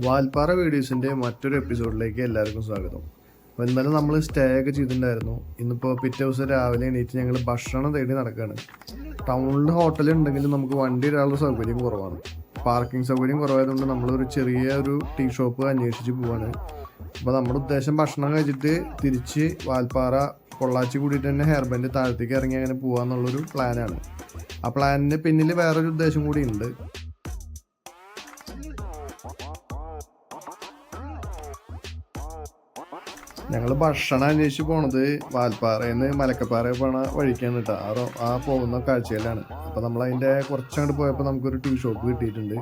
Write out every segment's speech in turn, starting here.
വാൽപ്പാറ വീഡിയോസിന്റെ മറ്റൊരു എപ്പിസോഡിലേക്ക് എല്ലാവർക്കും സ്വാഗതം. അപ്പോൾ ഇന്നലെ നമ്മൾ സ്റ്റേ ഒക്കെ ചെയ്തിട്ടുണ്ടായിരുന്നു. ഇന്നിപ്പോൾ പിറ്റേ ദിവസം രാവിലെ എണീറ്റ് ഞങ്ങൾ ഭക്ഷണം തേടി നടക്കുകയാണ് ടൗണിൽ ഹോട്ടൽ ഉണ്ടെങ്കിലും നമുക്ക് വണ്ടി ഒരാളുടെ സൗകര്യം കുറവാണ്. പാർക്കിംഗ് സൗകര്യം കുറവായതുകൊണ്ട് നമ്മളൊരു ചെറിയ ഒരു ടീ ഷോപ്പ് അന്വേഷിച്ച് പോവാണ്. അപ്പോൾ നമ്മുടെ ഉദ്ദേശം ഭക്ഷണം കഴിച്ചിട്ട് തിരിച്ച് വാൽപ്പാറ പൊള്ളാച്ചി കൂടിയിട്ട് തന്നെ ഹെയർ താഴത്തേക്ക് ഇറങ്ങി അങ്ങനെ പോകാന്നുള്ളൊരു പ്ലാനാണ് ആ പ്ലാനിന്റെ പിന്നിൽ വേറൊരു ഉദ്ദേശം കൂടി ഉണ്ട്. ഞങ്ങൾ ഭക്ഷണം അന്വേഷിച്ച് പോണത് വാൽപ്പാറയിൽ നിന്ന് മലക്കപ്പാറ പോണ വഴിക്കാണ് കേട്ടോ ആ ആ പോകുന്ന കാഴ്ചയിലാണ്. അപ്പൊ നമ്മൾ അതിന്റെ കുറച്ചങ്ങോട്ട് പോയപ്പോൾ നമുക്കൊരു ടീ ഷോപ്പ് കിട്ടിയിട്ടുണ്ട്.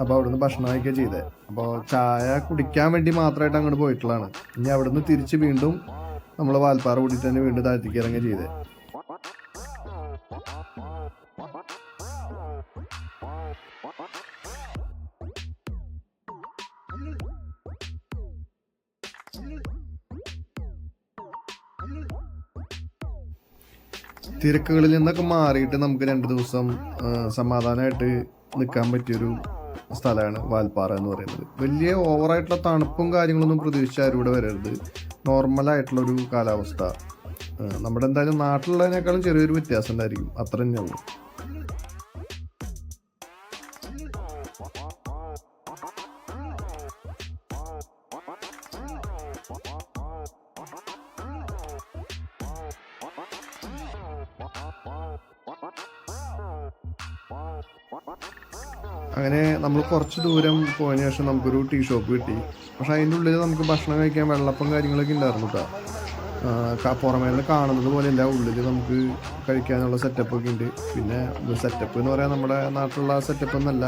അപ്പോൾ അവിടുന്ന് ഭക്ഷണം കഴിക്കുക ചെയ്തേ. അപ്പോൾ ചായ കുടിക്കാൻ വേണ്ടി മാത്രമായിട്ട് അങ്ങോട്ട് പോയിട്ടുള്ളതാണ്. ഇനി അവിടുന്ന് തിരിച്ച് വീണ്ടും നമ്മൾ വാൽപ്പാറ കൂടി തന്നെ വീണ്ടും താഴ്ത്തിക്ക് ഇറങ്ങുക ചെയ്തേ. തിരക്കുകളിൽ നിന്നൊക്കെ മാറിയിട്ട് നമുക്ക് രണ്ട് ദിവസം സമാധാനമായിട്ട് നിൽക്കാൻ പറ്റിയൊരു സ്ഥലമാണ് വാൽപ്പാറ എന്ന് പറയുന്നത്. വലിയ ഓവറായിട്ടുള്ള തണുപ്പും കാര്യങ്ങളൊന്നും പ്രതീക്ഷിച്ച് ആരും ഇവിടെ വരരുത്. നോർമലായിട്ടുള്ളൊരു കാലാവസ്ഥ. നമ്മുടെ എന്തായാലും നാട്ടിലുള്ളതിനേക്കാളും ചെറിയൊരു വ്യത്യാസം ഉണ്ടായിരിക്കും. അത്ര തന്നെ അങ്ങനെ നമ്മൾ കുറച്ച് ദൂരം പോയതിനു ശേഷം നമുക്കൊരു ടീ ഷോപ്പ് കിട്ടി. പക്ഷെ അതിന്റെ ഉള്ളിൽ നമുക്ക് ഭക്ഷണം കഴിക്കാൻ വെള്ളപ്പം കാര്യങ്ങളൊക്കെ ഉണ്ടായിരുന്നു കേട്ടോ പുറമേ നിന്ന് കാണുന്നത് പോലെയല്ല ഉള്ളിൽ നമുക്ക് കഴിക്കാനുള്ള സെറ്റപ്പ് ഒക്കെ ഉണ്ട്. പിന്നെ സെറ്റപ്പ് എന്ന് പറയാൻ നമ്മുടെ നാട്ടിലുള്ള സെറ്റപ്പ് എന്നല്ല.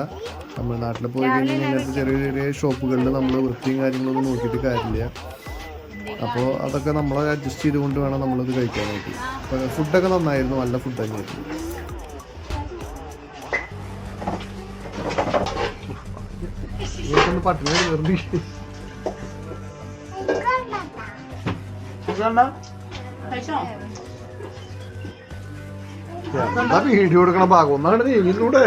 തമിഴ്നാട്ടിൽ പോയി കഴിഞ്ഞാൽ ഇങ്ങനത്തെ ചെറിയ ചെറിയ ഷോപ്പുകളിൽ നമ്മൾ വൃത്തിയും കാര്യങ്ങളൊന്നും നോക്കിയിട്ട് കാര്യമില്ല. അപ്പോൾ അതൊക്കെ നമ്മൾ അഡ്ജസ്റ്റ് ചെയ്തുകൊണ്ട് വേണം നമ്മളത് കഴിക്കാനായിട്ട്. ഫുഡൊക്കെ നന്നായിരുന്നു. നല്ല ഫുഡ് തന്നെയായിരുന്നു. പട്ടിണി വെറുതെ എന്താ വീഡിയോ എടുക്കണ ഭാഗം? ഒന്നാണ് നീങ്ങിലൂടെ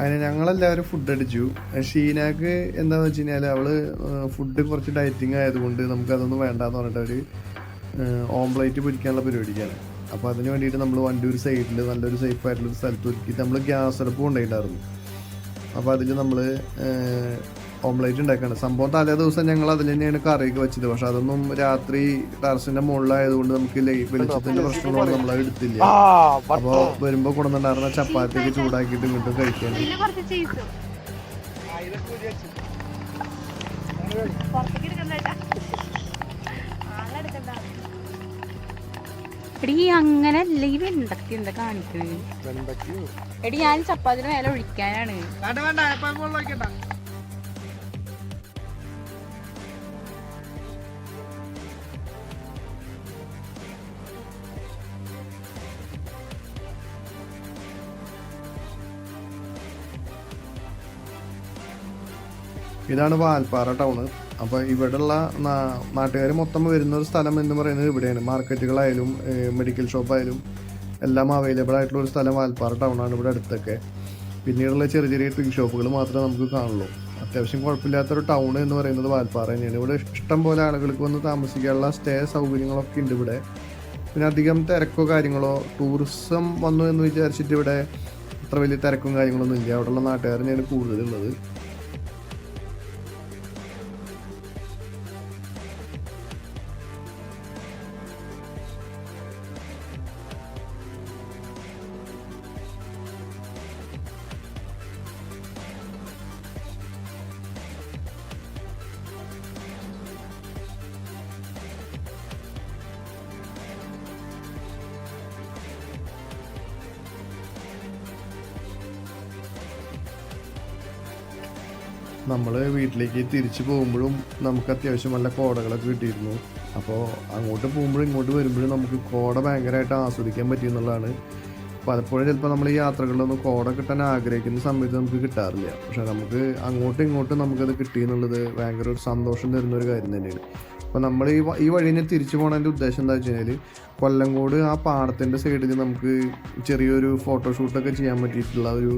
അങ്ങനെ ഞങ്ങളെല്ലാവരും ഫുഡ് അടിച്ചു. ഷീനാക്ക് എന്താന്ന് വെച്ച് കഴിഞ്ഞാൽ അവൾ ഫുഡ് കുറച്ച് ഡയറ്റിംഗ് ആയതുകൊണ്ട് നമുക്ക് അതൊന്നും വേണ്ടാന്ന് പറഞ്ഞിട്ട് അവർ ഓംപ്ലേറ്റ് പൊരിക്കാനുള്ള പരിപാടിക്കാണ്. അപ്പോൾ അതിന് വേണ്ടിയിട്ട് നമ്മൾ വണ്ടി ഒരു സൈഡിൽ നല്ലൊരു സേഫ് ആയിട്ടുള്ള ഒരു സ്ഥലത്ത് ഒരുക്കിയിട്ട് നമ്മൾ ഗ്യാസ് അടുപ്പ് കൊണ്ടുപോയിട്ടുണ്ടായിരുന്നു. അപ്പോൾ അതിൽ നമ്മൾ ഓംലേറ്റ് ഉണ്ടാക്കുകയാണ് സംഭവം തലേ ദിവസം ഞങ്ങൾ അതിൽ തന്നെയാണ് കറിയൊക്കെ വെച്ചത്. പക്ഷെ അതൊന്നും രാത്രി ടെറസിന്റെ മുകളിലായതുകൊണ്ട് നമുക്ക് വെളിച്ചത്തിന്റെ പ്രശ്നങ്ങളൊന്നും നമ്മൾ എടുത്തില്ല. അപ്പോൾ വരുമ്പോ കൊണ്ടുവന്നിട്ടുണ്ടായിരുന്ന ചപ്പാത്തിയൊക്കെ ചൂടാക്കിയിട്ട് വീണ്ടും കഴിക്കാൻ എടി അങ്ങനെ അല്ല ഈ വെണ്ടക്ക എന്താ കാണിക്കുന്നത് എടി ഞാൻ ചപ്പാത്തിന് മേലെ ഒഴിക്കാനാണ്. ഇതാണ് വാൽപ്പാറ ടൗണ്. അപ്പോൾ ഇവിടെയുള്ള നാട്ടുകാർ മൊത്തം വരുന്ന ഒരു സ്ഥലം എന്ന് പറയുന്നത് ഇവിടെയാണ്. മാർക്കറ്റുകളായാലും മെഡിക്കൽ ഷോപ്പായാലും എല്ലാം അവൈലബിൾ ആയിട്ടുള്ള ഒരു സ്ഥലം വാൽപ്പാറ ടൗണാണ് ഇവിടെ അടുത്തൊക്കെ. പിന്നീടുള്ള ചെറിയ ചെറിയ ടീ ഷോപ്പുകൾ മാത്രമേ നമുക്ക് കാണുള്ളൂ. അത്യാവശ്യം കുഴപ്പമില്ലാത്തൊരു ടൗൺ എന്ന് പറയുന്നത് വാൽപ്പാറ തന്നെയാണ്. ഇവിടെ ഇഷ്ടം പോലെ ആളുകൾക്ക് വന്ന് താമസിക്കാനുള്ള സ്റ്റേ സൗകര്യങ്ങളൊക്കെ ഉണ്ട് ഇവിടെ. പിന്നെ അധികം തിരക്കോ കാര്യങ്ങളോ ടൂറിസം വന്നു എന്ന് വിചാരിച്ചിട്ട് ഇവിടെ അത്ര വലിയ തിരക്കും കാര്യങ്ങളൊന്നും ഇല്ല. അവിടെയുള്ള നാട്ടുകാർ തന്നെയാണ് കൂടുതലുള്ളത്. നമ്മൾ വീട്ടിലേക്ക് തിരിച്ചു പോകുമ്പോഴും നമുക്ക് അത്യാവശ്യം നല്ല കോടകളൊക്കെ കിട്ടിയിരുന്നു. അപ്പോൾ അങ്ങോട്ട് പോകുമ്പോഴും ഇങ്ങോട്ട് വരുമ്പോഴും നമുക്ക് കോട ഭയങ്കരമായിട്ട് ആസ്വദിക്കാൻ പറ്റി എന്നുള്ളതാണ് പലപ്പോഴും ചിലപ്പോൾ നമ്മൾ ഈ യാത്രകളിലൊന്നും കോട കിട്ടാൻ ആഗ്രഹിക്കുന്ന സമയത്ത് നമുക്ക് കിട്ടാറില്ല. പക്ഷേ നമുക്ക് അങ്ങോട്ടും ഇങ്ങോട്ടും നമുക്കത് കിട്ടി എന്നുള്ളത് ഭയങ്കര ഒരു സന്തോഷം തരുന്ന ഒരു കാര്യം തന്നെയാണ്. അപ്പോൾ നമ്മൾ ഈ ഈ വഴി തന്നെ തിരിച്ചു പോകണതിന്റെ ഉദ്ദേശം എന്താ വെച്ച് കഴിഞ്ഞാൽ കൊല്ലങ്കോട് ആ പാടത്തിന്റെ സൈഡിൽ നമുക്ക് ചെറിയൊരു ഫോട്ടോഷൂട്ടൊക്കെ ചെയ്യാൻ പറ്റിയിട്ടുള്ള ഒരു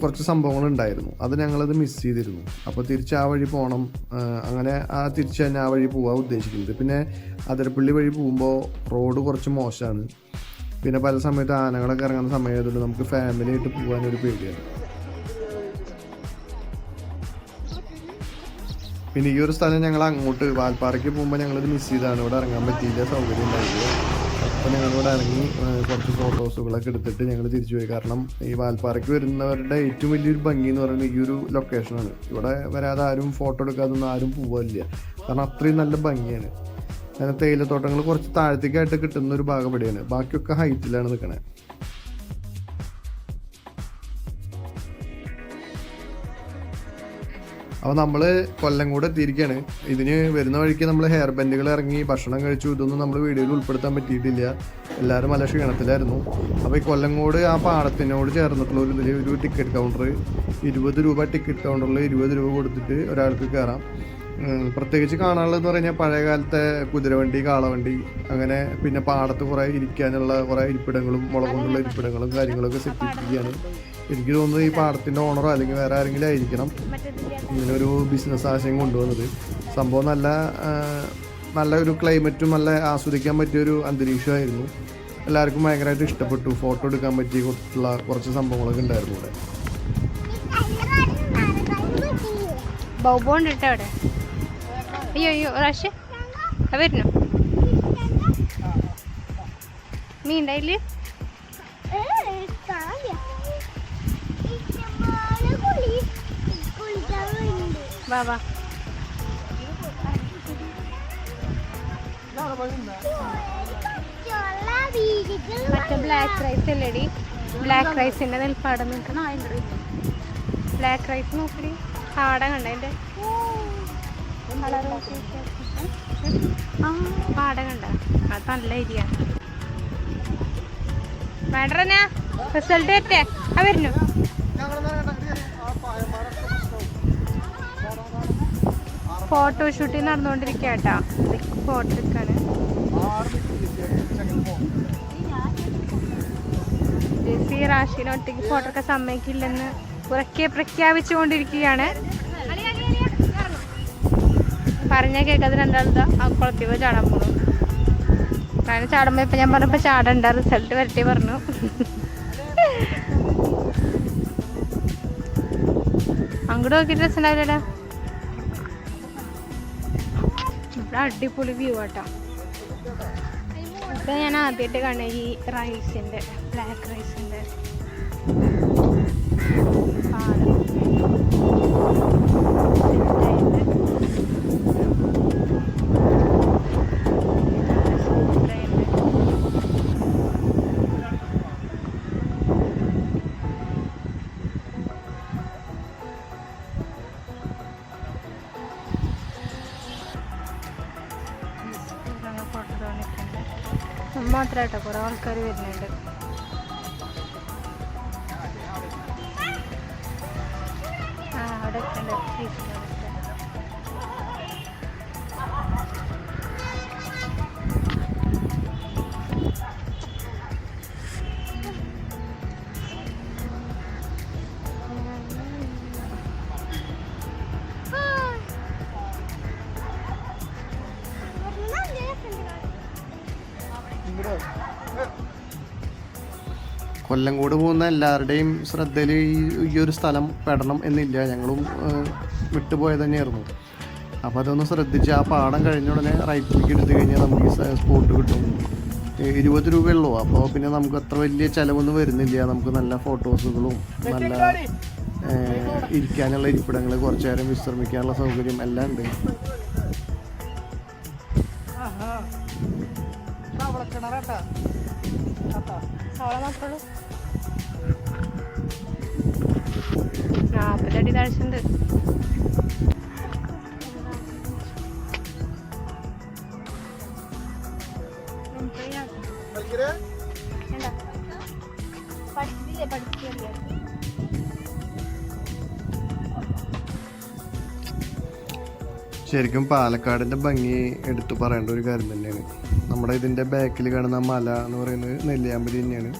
കുറച്ച് സംഭവങ്ങൾ ഉണ്ടായിരുന്നു അത് ഞങ്ങളത് മിസ് ചെയ്തിരുന്നു. അപ്പോൾ തിരിച്ച് ആ വഴി പോകണം അങ്ങനെ ആ തിരിച്ച് തന്നെ ആ വഴി പോകാൻ ഉദ്ദേശിക്കുന്നത്. പിന്നെ അതിരപ്പള്ളി വഴി പോകുമ്പോൾ റോഡ് കുറച്ച് മോശമാണ് പിന്നെ പല സമയത്ത് ആനകളൊക്കെ ഇറങ്ങുന്ന സമയമായതുകൊണ്ട് നമുക്ക് ഫാമിലി ആയിട്ട് പോകാനൊരു പേടിയാണ്. പിന്നെ ഈ ഒരു സ്ഥലം ഞങ്ങൾ അങ്ങോട്ട് വാൽപ്പാറയ്ക്ക് പോകുമ്പോൾ ഞങ്ങളിത് മിസ് ചെയ്താണ്. ഇവിടെ ഇറങ്ങാൻ പറ്റിയില്ല സൗകര്യം ഉണ്ടായില്ല. അപ്പോൾ ഞങ്ങളിവിടെ ഇറങ്ങി കുറച്ച് ഫോട്ടോസുകളൊക്കെ എടുത്തിട്ട് ഞങ്ങൾ തിരിച്ചു പോയി. കാരണം ഈ വാൽപ്പാറയ്ക്ക് വരുന്നവരുടെ ഏറ്റവും വലിയൊരു ഭംഗി എന്ന് പറയുന്നത് ഈ ഒരു ലൊക്കേഷനാണ് ഇവിടെ വരാതെ ആരും ഫോട്ടോ എടുക്കാതൊന്നും ആരും പോവില്ല കാരണം അത്രയും നല്ല ഭംഗിയാണ്. അങ്ങനെ തേയിലത്തോട്ടങ്ങൾ കുറച്ച് താഴത്തേക്കായിട്ട് കിട്ടുന്ന ഒരു ഭാഗം ഇവിടെയാണ്. ബാക്കിയൊക്കെ ഹൈറ്റിലാണ് നിൽക്കണേ അപ്പോൾ നമ്മൾ കൊല്ലം കൂടെ എത്തിയിരിക്കുകയാണ് ഇതിന് വരുന്ന വഴിക്ക് നമ്മൾ ഹെയർ ബെൻഡുകൾ ഇറങ്ങി ഭക്ഷണം കഴിച്ചു. ഇതൊന്നും നമ്മൾ വീഡിയോയിൽ ഉൾപ്പെടുത്താൻ പറ്റിയിട്ടില്ല. എല്ലാവരും നല്ല ക്ഷീണത്തിലായിരുന്നു. അപ്പോൾ ഈ കൊല്ലങ്കോട് ആ പാടത്തിനോട് ചേർന്നിട്ടുള്ള ഒരു ഇതിൽ ഒരു ടിക്കറ്റ് കൗണ്ടർ ഇരുപത് രൂപ ടിക്കറ്റ് കൗണ്ടറിൽ ഇരുപത് രൂപ കൊടുത്തിട്ട് ഒരാൾക്ക് കയറാം പ്രത്യേകിച്ച് കാണാനുള്ളതെന്ന് പറഞ്ഞാൽ പഴയ കാലത്തെ കുതിരവണ്ടി കാളവണ്ടി അങ്ങനെ പിന്നെ പാടത്ത് കുറേ ഇരിക്കാനുള്ള കുറേ ഇരിപ്പിടങ്ങളും മുളകൊണ്ടുള്ള ഇരിപ്പിടങ്ങളും കാര്യങ്ങളൊക്കെ സെറ്റ് ചെയ്തിരിക്കുകയാണ്. എനിക്ക് തോന്നുന്നത് ഈ പാടത്തിന്റെ ഓണറോ അല്ലെങ്കിൽ വേറെ ആരെങ്കിലും ആയിരിക്കണം. ഇങ്ങനൊരു ബിസിനസ് ആശയം കൊണ്ടുവന്നത്. സംഭവം നല്ല നല്ല ഒരു ക്ലൈമറ്റും നല്ല ആസ്വദിക്കാൻ പറ്റിയൊരു അന്തരീക്ഷമായിരുന്നു. എല്ലാവർക്കും ഭയങ്കരമായിട്ട് ഇഷ്ടപ്പെട്ടു. ഫോട്ടോ എടുക്കാൻ പറ്റിയ കുറച്ചുള്ള കുറച്ച് സംഭവങ്ങളൊക്കെ ഉണ്ടായിരുന്നു ഇവിടെ. ബൗബോ ഉണ്ട് അവിടെ. അയ്യോ അയ്യോ മീൻ ഉണ്ടായില്ലേ? വാ വാ. മറ്റേ ബ്ലാക്ക് റൈസ് അല്ലേടി? ബ്ലാക്ക് റൈസിന്റെ നെൽപ്പാടം നിൽക്കണം ബ്ലാക്ക് റൈസ് നോക്കടി. പാടം കണ്ട അതിന്റെ? കളർ ആ പാടം കണ്ട? അത് നല്ല ഏരിയ വേണ്ടറ റിസൾട്ട് വരട്ടെ ആ വരുന്നു. ഫോട്ടോഷൂട്ടിൽ നടന്നുകൊണ്ടിരിക്കുക കേട്ടാ ഫോട്ടോ എടുക്കാണ് ജെസി റാഷിനെ ഫോട്ടോ ഒക്കെ സമ്മതിക്കില്ലെന്ന് ഉറക്കെ പ്രഖ്യാപിച്ചുകൊണ്ടിരിക്കുകയാണ്. പറഞ്ഞ കേൾക്കാതെ രണ്ടാളതാ ആ കുളത്തിൽ പോയി ചാടാൻ പോണു. കാരണം ചാടുമ്പോ ഇപ്പൊ ഞാൻ പറഞ്ഞപ്പോ ചാടണ്ട റിസൾട്ട് വരട്ടെ പറഞ്ഞു. അങ്ങോട്ട് നോക്കിട്ട് ഡ്രസ് ഉണ്ടാവില്ലടാ ഇവിടെ അടിപൊളി വ്യൂ ആട്ടോ. ഇപ്പൊ ഞാൻ ആദ്യമായിട്ട് കാണുക ഈ റൈസിന്റെ ബ്ലാക്ക് റൈസിന്റെ മാത്രമായിട്ടോ കുറേ ആൾക്കാർ വരുന്നുണ്ട്. ആ അവിടെ എത്തണ്ട കൊല്ലങ്കോട് പോകുന്ന എല്ലാവരുടെയും ശ്രദ്ധയിൽ ഈ ഒരു സ്ഥലം പെടണം എന്നില്ല. ഞങ്ങളും വിട്ടുപോയത് തന്നെയായിരുന്നു. അപ്പോൾ അതൊന്ന് ശ്രദ്ധിച്ച് ആ പാടം കഴിഞ്ഞ ഉടനെ റൈറ്റിലേക്ക് എടുത്തു കഴിഞ്ഞാൽ നമുക്ക് ഈ സ്പോട്ട് കിട്ടും. ഇരുപത് രൂപയുള്ളൂ. അപ്പോൾ പിന്നെ നമുക്ക് അത്ര വലിയ ചിലവൊന്നും വരുന്നില്ല. നമുക്ക് നല്ല ഫോട്ടോസുകളും നല്ല ഇരിക്കാനുള്ള ഇരിപ്പിടങ്ങൾ കുറച്ചു നേരം വിശ്രമിക്കാനുള്ള സൗകര്യം എല്ലാം ഉണ്ട്. സോള മാത്രമേ ശരിക്കും പാലക്കാടിന്റെ ഭംഗി എടുത്തു പറയേണ്ട ഒരു കാര്യം തന്നെയാണ്. നമ്മുടെ ഇതിന്റെ ബാക്കിൽ കാണുന്ന മല എന്ന് പറയുന്നത് നെല്ലിയാമ്പതി തന്നെയാണ്.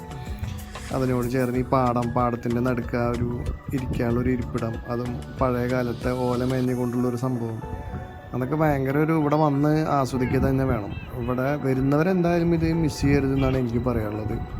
അതിനോട് ചേർന്ന് ഈ പാടം പാടത്തിന്റെ നടുക്ക് ആ ഒരു ഇരിക്കാനുള്ള ഒരു ഇരിപ്പിടം അതും പഴയ കാലത്തെ ഓല മേഞ്ഞു കൊണ്ടുള്ള ഒരു സംഭവം. അതൊക്കെ ഭയങ്കര ഒരു ഇവിടെ വന്ന് ആസ്വദിക്കുക തന്നെ വേണം. ഇവിടെ വരുന്നവരെന്തായാലും ഇത് മിസ് ചെയ്യരുതെന്നാണ് എനിക്ക് പറയാനുള്ളത്.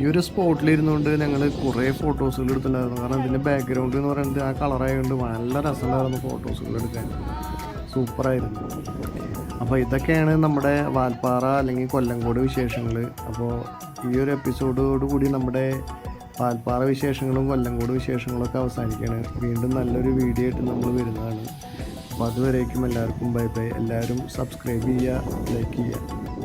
ഈ ഒരു സ്പോട്ടിലിരുന്നുകൊണ്ട് ഞങ്ങൾ കുറേ ഫോട്ടോസുകൾ എടുത്തിട്ടുണ്ടായിരുന്നു. കാരണം ഇതിന്റെ ബാക്ക്ഗ്രൗണ്ട് എന്ന് പറയുന്നത് ആ കളറായതുകൊണ്ട് നല്ല രസമുണ്ടായിരുന്നു ഫോട്ടോസുകൾ എടുക്കാൻ. സൂപ്പറായിരുന്നു. അപ്പോൾ ഇതൊക്കെയാണ് നമ്മുടെ വാൽപ്പാറ അല്ലെങ്കിൽ കൊല്ലങ്കോട് വിശേഷങ്ങൾ അപ്പോൾ ഈ ഒരു എപ്പിസോഡോട് കൂടി നമ്മുടെ വാൽപ്പാറ വിശേഷങ്ങളും കൊല്ലങ്കോട് വിശേഷങ്ങളൊക്കെ അവസാനിക്കുകയാണ് വീണ്ടും നല്ലൊരു വീഡിയോ ആയിട്ട് നമ്മൾ വരുന്നതാണ്. അപ്പോൾ അതുവരേക്കും എല്ലാവർക്കും ബൈ ബൈ എല്ലാവരും സബ്സ്ക്രൈബ് ചെയ്യുക ലൈക്ക് ചെയ്യുക.